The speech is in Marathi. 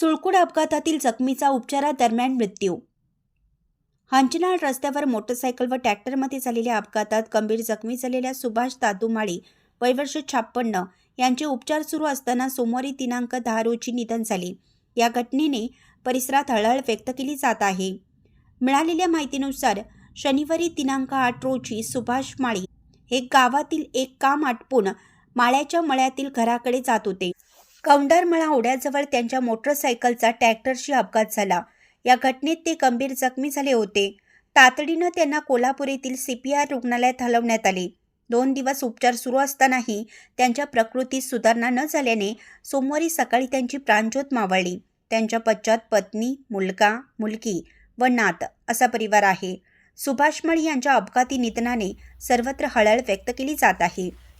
अपघातातील जखमीचा उपचारादरम्यान मृत्यू. हांचनाळ रस्त्यावर मोटरसायकल व ट्रॅक्टरमध्ये झालेल्या अपघातात गंभीर जखमी झालेल्या सुभाष दादुमाळी वयवर्ष छाप्पन्न यांचे उपचार सुरू असताना सोमवारी दिनांक दहा रोजी निधन झाले. या घटनेने परिसरात हळहळ व्यक्त केली जात आहे. मिळालेल्या माहितीनुसार शनिवारी दिनांक आठ रोजी सुभाष माळी हे गावातील एक काम आटपून माळ्याच्या मळ्यातील घराकडे जात होते. कौंडारमळा ओढ्याजवळ त्यांच्या मोटरसायकलचा ट्रॅक्टरशी अपघात झाला. या घटनेत ते गंभीर जखमी झाले होते. तातडीनं त्यांना कोल्हापूर येथील सीपीआर रुग्णालयात हलवण्यात आले. दोन दिवस उपचार सुरू असतानाही त्यांच्या प्रकृतीत सुधारणा न झाल्याने सोमवारी सकाळी त्यांची प्राणज्योत मावळली. त्यांच्या पश्चात पत्नी मुलगा मुलगी व नात असा परिवार आहे. सुभाषमळी यांच्या अपघाती निधनाने सर्वत्र हळहळ व्यक्त केली जात आहे.